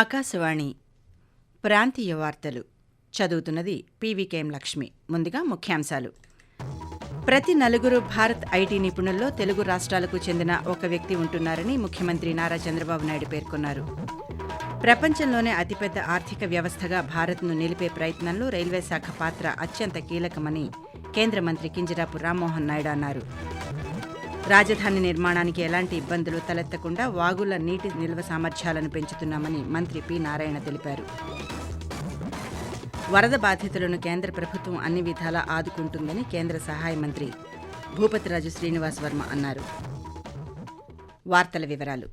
ఆకాశవాణి ప్రాంతీయ వార్తలు. చదువుతున్నది పీవీకేఎం లక్ష్మి. ముందుగా ముఖ్యాంశాలు. ప్రతి నలుగురు భారత్ ఐటీ నిపుణుల్లో తెలుగు రాష్ట్రాలకు చెందిన ఒక వ్యక్తి ఉంటున్నారని ముఖ్యమంత్రి నారా చంద్రబాబు నాయుడు పేర్కొన్నారు. ప్రపంచంలోనే అతిపెద్ద ఆర్థిక వ్యవస్థగా భారత్ను నిలిపే ప్రయత్నంలో రైల్వే శాఖ పాత్ర అత్యంత కీలకమని కేంద్ర మంత్రి కింజరాపు రామ్మోహన్ నాయుడు అన్నారు. రాజధాని నిర్మాణానికి ఎలాంటి ఇబ్బందులు తలెత్తకుండా వాగుల నీటి నిల్వ సామర్థ్యాలను పెంచుతున్నామని మంత్రి పి నారాయణ తెలిపారు. వరద బాధితులను కేంద్ర ప్రభుత్వం అన్ని విధాలా ఆదుకుంటుందని కేంద్ర సహాయ మంత్రి భూపతిరాజు శ్రీనివాస్ వర్మ అన్నారు. వార్తల వివరాలు.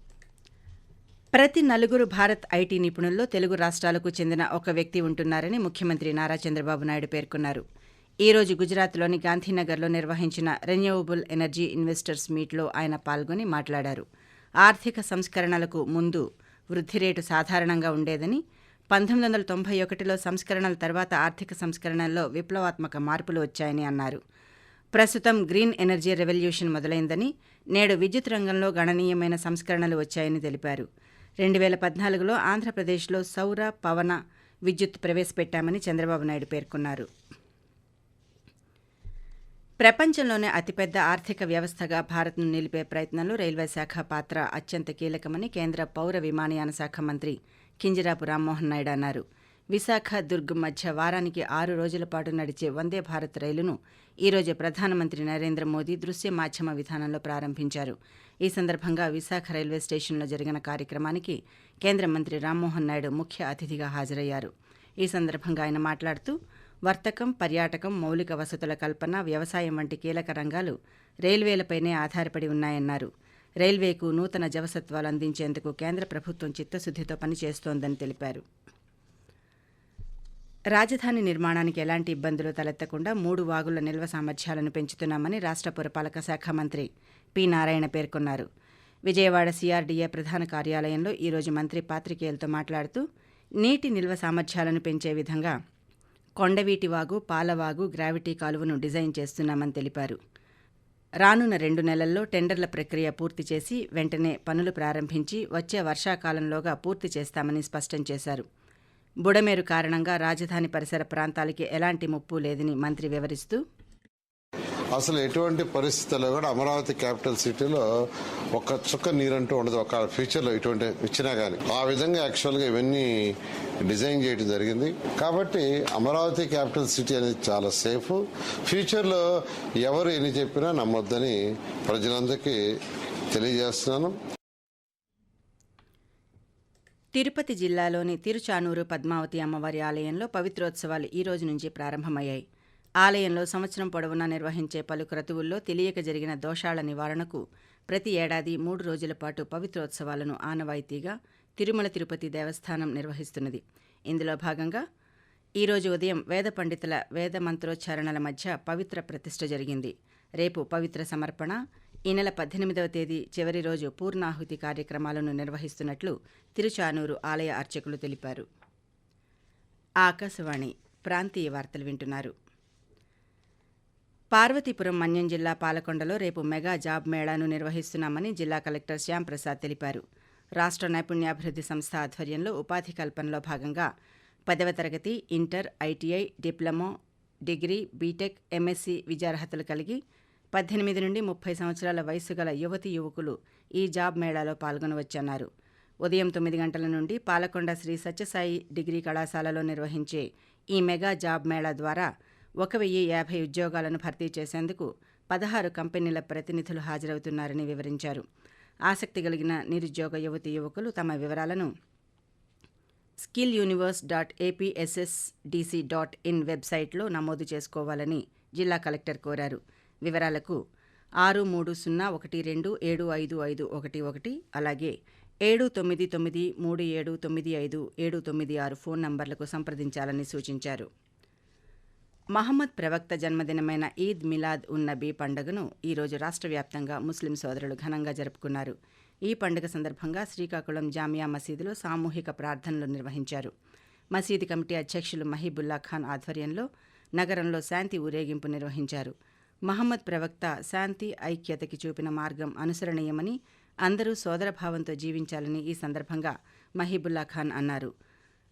ప్రతి నలుగురు భారత్ ఐటీ నిపుణుల్లో తెలుగు రాష్ట్రాలకు చెందిన ఒక వ్యక్తి ఉంటున్నారని ముఖ్యమంత్రి నారా చంద్రబాబు నాయుడు పేర్కొన్నారు. ఈ రోజు గుజరాత్లోని గాంధీనగర్లో నిర్వహించిన రెన్యూవబుల్ ఎనర్జీ ఇన్వెస్టర్స్ మీట్లో ఆయన పాల్గొని మాట్లాడారు. ఆర్థిక సంస్కరణలకు ముందు వృద్ధి రేటు సాధారణంగా ఉండేదని పంతొమ్మిది వందల తొంభై ఒకటిలో సంస్కరణల తర్వాత ఆర్థిక సంస్కరణల్లో విప్లవాత్మక మార్పులు వచ్చాయని అన్నారు. ప్రస్తుతం గ్రీన్ ఎనర్జీ రెవల్యూషన్ మొదలైందని నేడు విద్యుత్ రంగంలో గణనీయమైన సంస్కరణలు వచ్చాయని తెలిపారు. రెండు వేల పద్నాలుగులో ఆంధ్రప్రదేశ్లో సౌర పవన విద్యుత్ ప్రవేశపెట్టామని చంద్రబాబు నాయుడు పేర్కొన్నారు. ప్రపంచంలోనే అతిపెద్ద ఆర్థిక వ్యవస్థగా భారత్ను నిలిపే ప్రయత్నంలో రైల్వే శాఖ పాత్ర అత్యంత కీలకమని కేంద్ర పౌర విమానయాన శాఖ మంత్రి కింజరాపు రామ్మోహన్ నాయుడు అన్నారు. విశాఖ దుర్గ్ మధ్య వారానికి ఆరు రోజుల పాటు నడిచే వందే భారత్ రైలును ఈరోజు ప్రధానమంత్రి నరేంద్ర మోదీ దృశ్య మాధ్యమ విధానంలో ప్రారంభించారు. ఈ సందర్భంగా విశాఖ రైల్వే స్టేషన్లో జరిగిన కార్యక్రమానికి కేంద్ర మంత్రి రామ్మోహన్ నాయుడు ముఖ్య అతిథిగా హాజరయ్యారు. ఈ సందర్భంగా ఆయన మాట్లాడుతూ వర్తకం పర్యాటకం మౌలిక వసతుల కల్పన వ్యవసాయం వంటి కీలక రంగాలు రైల్వేలపైనే ఆధారపడి ఉన్నాయన్నారు. రైల్వేకు నూతన జవసత్వాలు అందించేందుకు కేంద్ర ప్రభుత్వం చిత్తశుద్ధితో పనిచేస్తోందని తెలిపారు. రాజధాని నిర్మాణానికి ఎలాంటి ఇబ్బందులు తలెత్తకుండా మూడు వాగుల నిల్వ సామర్థ్యాలను పెంచుతున్నామని రాష్ట్ర పురపాలక శాఖ మంత్రి పి. నారాయణ పేర్కొన్నారు. విజయవాడ సిఆర్డీఏ ప్రధాన కార్యాలయంలో ఈరోజు మంత్రి పాత్రికేయులతో మాట్లాడుతూ నీటి నిల్వ సామర్థ్యాలను పెంచే విధంగా కొండవీటి వాగు పాలవాగు గ్రావిటీ కాలువను డిజైన్ చేస్తున్నామని తెలిపారు. రానున్న రెండు నెలల్లో టెండర్ల ప్రక్రియ పూర్తి చేసి వెంటనే పనులు ప్రారంభించి వచ్చే వర్షాకాలంలోగా పూర్తి చేస్తామని స్పష్టం చేశారు. బుడమేరు కారణంగా రాజధాని పరిసర ప్రాంతాలకి ఎలాంటి ముప్పు లేదని మంత్రి వివరిస్తూ అసలు ఎటువంటి పరిస్థితుల్లో కూడా అమరావతి క్యాపిటల్ సిటీలో ఒక చుక్క నీరంటూ ఉండదు. ఒక ఫ్యూచర్లో ఇటువంటి ఇచ్చినా కానీ ఆ విధంగా యాక్చువల్గా ఇవన్నీ డిజైన్ చేయడం జరిగింది. కాబట్టి అమరావతి క్యాపిటల్ సిటీ అనేది చాలా సేఫ్. ఫ్యూచర్లో ఎవరు ఎన్ని చెప్పినా నమ్మొద్దని ప్రజలందరికీ తెలియజేస్తున్నాను. తిరుపతి జిల్లాలోని తిరుచానూరు పద్మావతి అమ్మవారి ఆలయంలో పవిత్రోత్సవాలు ఈ రోజు నుంచి ప్రారంభమయ్యాయి. ఆలయంలో సంవత్సరం పొడవునా నిర్వహించే పలు క్రతువుల్లో తెలియక జరిగిన దోషాల నివారణకు ప్రతి ఏడాది మూడు రోజుల పాటు పవిత్రోత్సవాలను ఆనవాయితీగా తిరుమల తిరుపతి దేవస్థానం నిర్వహిస్తున్నది. ఇందులో భాగంగా ఈరోజు ఉదయం వేద పండితుల వేద మంత్రోచ్చారణల మధ్య పవిత్ర ప్రతిష్ఠ జరిగింది. రేపు పవిత్ర సమర్పణ ఈ నెల పద్దెనిమిదవ తేదీ చివరి రోజు పూర్ణాహుతి కార్యక్రమాలను నిర్వహిస్తున్నట్లు తిరుచానూరు ఆలయ అర్చకులు తెలిపారు. ఆకాశవాణి ప్రాంతీయ వార్తలు వింటున్నారు. పార్వతీపురం మన్యం జిల్లా పాలకొండలో రేపు మెగా జాబ్ మేళాను నిర్వహిస్తున్నామని జిల్లా కలెక్టర్ శ్యాంప్రసాద్ తెలిపారు. రాష్ట్ర నైపుణ్యాభివృద్ధి సంస్థ ఆధ్వర్యంలో ఉపాధి కల్పనలో భాగంగా పదవ తరగతి inter ITI diploma degree BTech MSc విద్యార్హతలు కలిగి పద్దెనిమిది నుండి ముప్పై సంవత్సరాల వయసు గల యువతి యువకులు ఈ జాబ్ మేళాలో పాల్గొనవచ్చన్నారు. ఉదయం తొమ్మిది గంటల నుండి పాలకొండ శ్రీ సత్యసాయి డిగ్రీ కళాశాలలో నిర్వహించే ఈ మెగా జాబ్ మేళా ద్వారా ఒక వెయ్యి యాభై ఉద్యోగాలను భర్తీ చేసేందుకు పదహారు కంపెనీల ప్రతినిధులు హాజరవుతున్నారని వివరించారు. ఆసక్తి కలిగిన నిరుద్యోగ యువతి యువకులు తమ వివరాలను skill universe dot APSSDC dot in వెబ్సైట్లో నమోదు చేసుకోవాలని జిల్లా కలెక్టర్ కోరారు. వివరాలకు ఆరు మూడు సున్నా ఒకటి రెండు ఏడు ఐదు ఐదు ఒకటి ఒకటి అలాగే ఏడు తొమ్మిది తొమ్మిది మూడు ఏడు తొమ్మిది ఐదు ఏడు తొమ్మిది ఆరు ఫోన్ నంబర్లకు సంప్రదించాలని సూచించారు. మహమ్మద్ ప్రవక్త జన్మదినమైన ఈద్ మిలాద్ ఉన్ నబీ పండుగను ఈరోజు రాష్ట్ర వ్యాప్తంగా ముస్లిం సోదరులు ఘనంగా జరుపుకున్నారు. ఈ పండుగ సందర్భంగా శ్రీకాకుళం జామియా మసీదులో సామూహిక ప్రార్థనలు నిర్వహించారు. మసీదు కమిటీ అధ్యక్షులు మహీబుల్లా ఖాన్ ఆధ్వర్యంలో నగరంలో శాంతి ఊరేగింపు నిర్వహించారు. మహమ్మద్ ప్రవక్త శాంతి ఐక్యతకి చూపిన మార్గం అనుసరణీయమని అందరూ సోదరభావంతో జీవించాలని ఈ సందర్భంగా మహీబుల్లా ఖాన్ అన్నారు.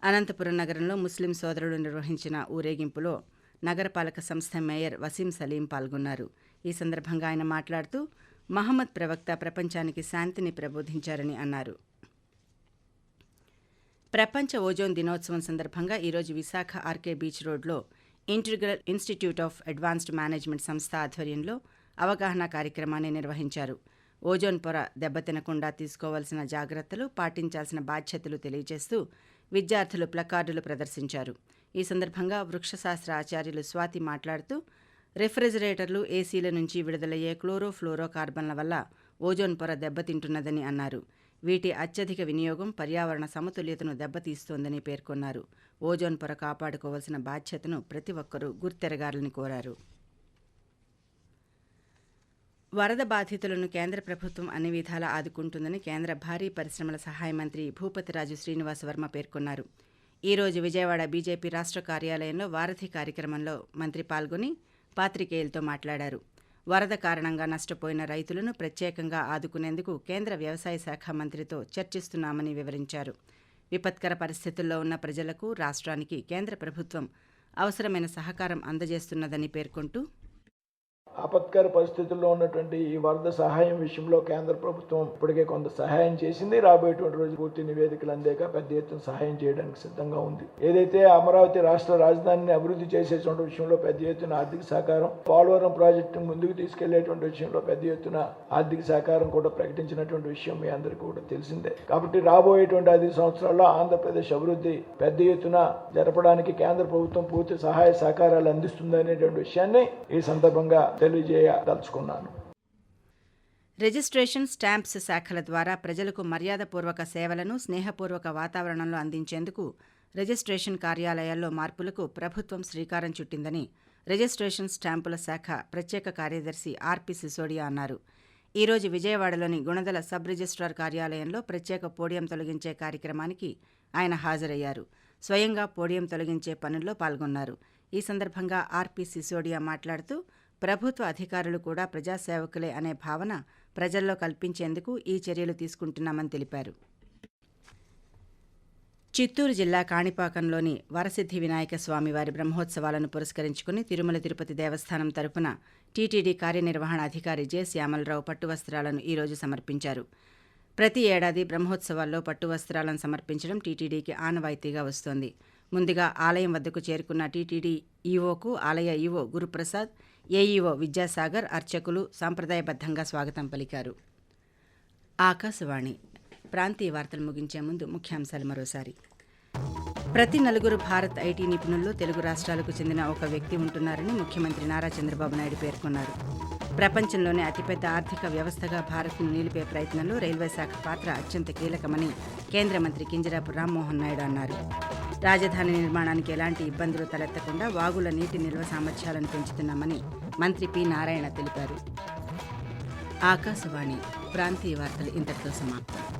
అనంతపురం నగరంలో ముస్లిం సోదరులు నిర్వహించిన ఊరేగింపులో నగరపాలక సంస్థ మేయర్ వసీం సలీం పాల్గొన్నారు. ఈ సందర్భంగా ఆయన మాట్లాడుతూ మహమ్మద్ ప్రవక్త ప్రపంచానికి శాంతిని ప్రబోధించారని అన్నారు. ప్రపంచ ఓజోన్ దినోత్సవం సందర్భంగా ఈరోజు విశాఖ ఆర్కే బీచ్ రోడ్లో integral institute of advanced management సంస్థ ఆధ్వర్యంలో అవగాహన కార్యక్రమాన్ని నిర్వహించారు. ఓజోన్ పొర దెబ్బతినకుండా తీసుకోవాల్సిన జాగ్రత్తలు పాటించాల్సిన బాధ్యతలు తెలియజేస్తూ విద్యార్థులు ప్లకార్డులు ప్రదర్శించారు. ఈ సందర్భంగా వృక్షశాస్త్ర ఆచార్యులు స్వాతి మాట్లాడుతూ రెఫ్రిజిరేటర్లు ఏసీల నుంచి విడుదలయ్యే క్లోరోఫ్లోరో కార్బన్ల వల్ల ఓజోన్ పొర దెబ్బతింటున్నదని అన్నారు. వీటి అత్యధిక వినియోగం పర్యావరణ సమతుల్యతను దెబ్బతీస్తోందని పేర్కొన్నారు. ఓజోన్ పొర కాపాడుకోవాల్సిన బాధ్యతను ప్రతి ఒక్కరూ గుర్తెరగాలని కోరారు. వరద బాధితులను కేంద్ర ప్రభుత్వం అన్ని విధాలా ఆదుకుంటుందని కేంద్ర భారీ పరిశ్రమల సహాయ మంత్రి భూపతిరాజు శ్రీనివాస వర్మ పేర్కొన్నారు. ఈ రోజు విజయవాడ బీజేపీ రాష్ట్ర కార్యాలయంలో వారధి కార్యక్రమంలో మంత్రి పాల్గొని పాత్రికేయులతో మాట్లాడారు. వరద కారణంగా నష్టపోయిన రైతులను ప్రత్యేకంగా ఆదుకునేందుకు కేంద్ర వ్యవసాయ శాఖ మంత్రితో చర్చిస్తున్నామని వివరించారు. విపత్కర పరిస్థితుల్లో ఉన్న ప్రజలకు రాష్ట్రానికి కేంద్ర ప్రభుత్వం అవసరమైన సహకారం అందజేస్తున్నదని పేర్కొంటూ ఆపత్కర పరిస్థితుల్లో ఉన్నటువంటి ఈ వరద సహాయం విషయంలో కేంద్ర ప్రభుత్వం ఇప్పటికే కొంత సహాయం చేసింది. రాబోయేటువంటి రోజు పూర్తి నివేదికలు అందాక పెద్ద ఎత్తున సహాయం చేయడానికి సిద్ధంగా ఉంది. ఏదైతే అమరావతి రాష్ట్ర రాజధానిని అభివృద్ధి చేసేటువంటి విషయంలో పెద్ద ఎత్తున ఆర్థిక సహకారం పోలవరం ప్రాజెక్టును ముందుకు తీసుకెళ్ళేటువంటి విషయంలో పెద్ద ఎత్తున ఆర్థిక సహకారం కూడా ప్రకటించినటువంటి విషయం మీ అందరికీ కూడా తెలిసిందే. కాబట్టి రాబోయేటువంటి ఐదు సంవత్సరాల్లో ఆంధ్రప్రదేశ్ అభివృద్ధి పెద్ద ఎత్తున జరపడానికి కేంద్ర ప్రభుత్వం పూర్తి సహాయ సహకారాలు అందిస్తుందనేటువంటి విషయాన్ని ఈ సందర్భంగా తెలియజేయదలుచుకున్నాను. రిజిస్ట్రేషన్ స్టాంప్స్ శాఖల ద్వారా ప్రజలకు మర్యాదపూర్వక సేవలను స్నేహపూర్వక వాతావరణంలో అందించేందుకు రిజిస్ట్రేషన్ కార్యాలయాల్లో మార్పులకు ప్రభుత్వం శ్రీకారం చుట్టిందని రిజిస్ట్రేషన్ స్టాంపుల శాఖ ప్రత్యేక కార్యదర్శి ఆర్పి సిసోడియా అన్నారు. ఈరోజు విజయవాడలోని గుణదల సబ్ రిజిస్ట్రార్ కార్యాలయంలో ప్రత్యేక పోడియం తొలగించే కార్యక్రమానికి ఆయన హాజరయ్యారు. స్వయంగా పోడియం తొలగించే పనుల్లో పాల్గొన్నారు. ఈ సందర్భంగా ఆర్పి సిసోడియా మాట్లాడుతూ ప్రభుత్వ అధికారులు కూడా ప్రజాసేవకులే అనే భావన ప్రజల్లో కల్పించేందుకు ఈ చర్యలు తీసుకుంటున్నామని తెలిపారు. చిత్తూరు జిల్లా కాణిపాకంలోని వరసిద్ధి వినాయక స్వామి వారి బ్రహ్మోత్సవాలను పురస్కరించుకుని తిరుమల తిరుపతి దేవస్థానం తరపున టీటీడీ కార్యనిర్వహణ అధికారి జె. శ్యామలరావు పట్టు వస్త్రాలను ఈరోజు సమర్పించారు. ప్రతి ఏడాది బ్రహ్మోత్సవాల్లో పట్టువస్త్రాలను సమర్పించడం టీటీడీకి ఆనవాయితీగా వస్తోంది. ముందుగా ఆలయం వద్దకు చేరుకున్న టీటీడీ ఈవోకు ఆలయ ఈవో గురుప్రసాద్ ఏఈఓ విద్యాసాగర్ అర్చకులు సాంప్రదాయబద్ధంగా స్వాగతం పలికారు. ఆకాశవాణి. ప్రాంతీయ వార్తలు ముగించే ముందు ముఖ్యాంశాలు మరోసారి. ప్రతి నలుగురు భారత్ ఐటీ నిపుణుల్లో తెలుగు రాష్ట్రాలకు చెందిన ఒక వ్యక్తి ఉంటున్నారని ముఖ్యమంత్రి నారా చంద్రబాబు నాయుడు పేర్కొన్నారు. ప్రపంచంలోనే అతిపెద్ద ఆర్థిక వ్యవస్థగా భారత్ను నిలిపే ప్రయత్నంలో రైల్వే శాఖ పాత్ర అత్యంత కీలకమని కేంద్ర మంత్రి కింజరాపు రామ్మోహన్ నాయుడు అన్నారు. రాజధాని నిర్మాణానికి ఎలాంటి ఇబ్బందులు తలెత్తకుండా వాగుల నీటి నిల్వ సామర్థ్యాలను పెంచుతున్నామని మంత్రి పి. నారాయణ తెలిపారు. ఆకాశవాణి ప్రాంతీయ వార్తలు ఇంతటితో సమాప్తం.